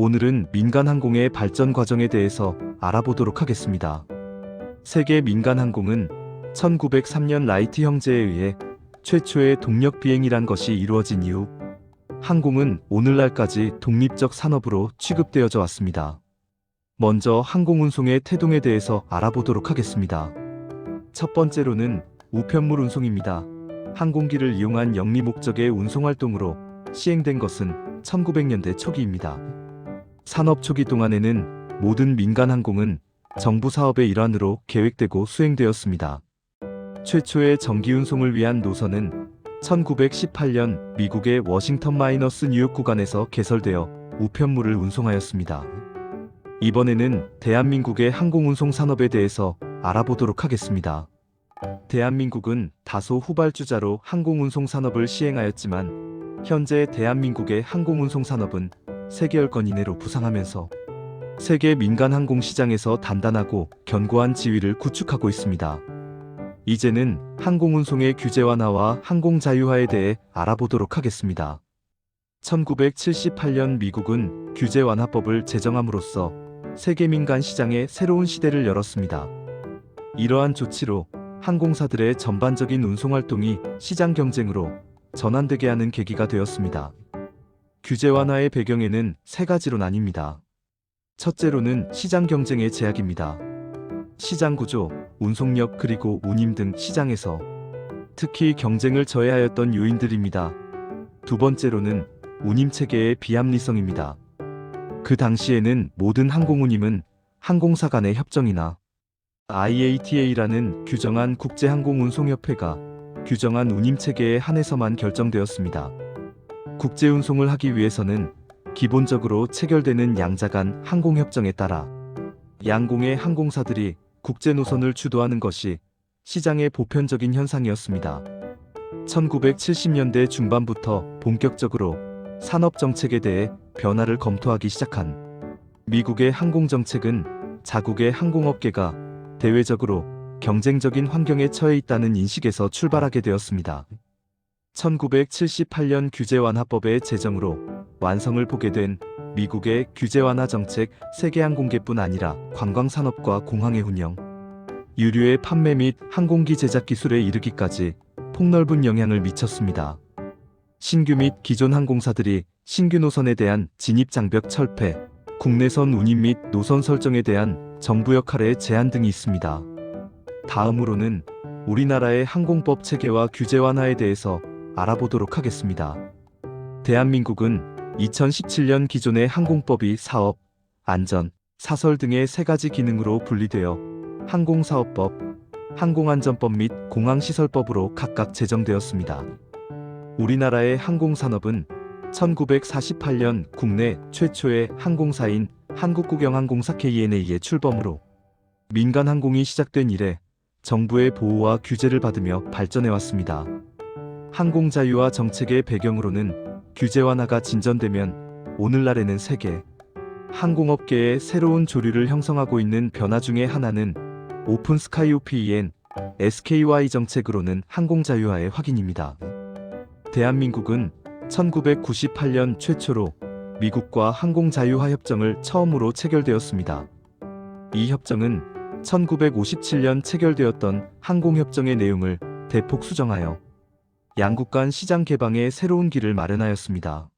오늘은 민간 항공의 발전 과정에 대해서 알아보도록 하겠습니다. 세계 민간 항공은 1903년 라이트 형제에 의해 최초의 동력 비행이란 것이 이루어진 이후 항공은 오늘날까지 독립적 산업으로 취급되어져 왔습니다. 먼저 항공 운송의 태동에 대해서 알아보도록 하겠습니다. 첫 번째로는 우편물 운송입니다. 항공기를 이용한 영리 목적의 운송 활동으로 시행된 것은 1900년대 초기입니다. 산업 초기 동안에는 모든 민간 항공은 정부 사업의 일환으로 계획되고 수행되었습니다. 최초의 정기 운송을 위한 노선은 1918년 미국의 워싱턴 마이너스 뉴욕 구간에서 개설되어 우편물을 운송하였습니다. 이번에는 대한민국의 항공운송 산업에 대해서 알아보도록 하겠습니다. 대한민국은 다소 후발주자로 항공운송 산업을 시행하였지만 현재 대한민국의 항공운송 산업은 세계열권 이내로 부상하면서 세계 민간 항공 시장에서 단단하고 견고한 지위를 구축하고 있습니다. 이제는 항공 운송의 규제 완화와 항공 자유화에 대해 알아보도록 하겠습니다. 1978년 미국은 규제 완화법을 제정함으로써 세계 민간 시장에 새로운 시대를 열었습니다. 이러한 조치로 항공사들의 전반적인 운송 활동이 시장 경쟁으로 전환되게 하는 계기가 되었습니다. 규제 완화의 배경에는 세 가지로 나뉩니다. 첫째로는 시장 경쟁의 제약입니다. 시장 구조, 운송력 그리고 운임 등 시장에서 특히 경쟁을 저해하였던 요인들입니다. 두 번째로는 운임 체계의 비합리성입니다. 그 당시에는 모든 항공운임은 항공사 간의 협정이나 IATA라는 규정한 국제항공운송협회가 규정한 운임 체계에 한해서만 결정되었습니다. 국제 운송을 하기 위해서는 기본적으로 체결되는 양자 간 항공협정에 따라 양공의 항공사들이 국제 노선을 주도하는 것이 시장의 보편적인 현상이었습니다. 1970년대 중반부터 본격적으로 산업 정책에 대해 변화를 검토하기 시작한 미국의 항공 정책은 자국의 항공업계가 대외적으로 경쟁적인 환경에 처해 있다는 인식에서 출발하게 되었습니다. 1978년 규제 완화법의 제정으로 완성을 보게 된 미국의 규제 완화 정책 세계 항공계뿐 아니라 관광 산업과 공항의 운영, 유류의 판매 및 항공기 제작 기술에 이르기까지 폭넓은 영향을 미쳤습니다. 신규 및 기존 항공사들이 신규 노선에 대한 진입 장벽 철폐, 국내선 운임 및 노선 설정에 대한 정부 역할의 제한 등이 있습니다. 다음으로는 우리나라의 항공법 체계와 규제 완화에 대해서 알아보도록 하겠습니다. 대한민국은 2017년 기존의 항공법이 사업, 안전, 사설 등의 세 가지 기능으로 분리되어 항공사업법, 항공안전법 및 공항시설법으로 각각 제정되었습니다. 우리나라의 항공산업은 1948년 국내 최초의 항공사인 한국국영항공사 KNA의 출범으로 민간 항공이 시작된 이래 정부의 보호와 규제를 받으며 발전해 왔습니다. 항공 자유화 정책의 배경으로는 규제 완화가 진전되면 오늘날에는 세계 항공업계의 새로운 조류를 형성하고 있는 변화 중의 하나는 오픈 스카이 OPEN SKY 정책으로는 항공 자유화의 확인입니다. 대한민국은 1998년 최초로 미국과 항공 자유화 협정을 처음으로 체결되었습니다. 이 협정은 1957년 체결되었던 항공협정의 내용을 대폭 수정하여 양국 간 시장 개방의 새로운 길을 마련하였습니다.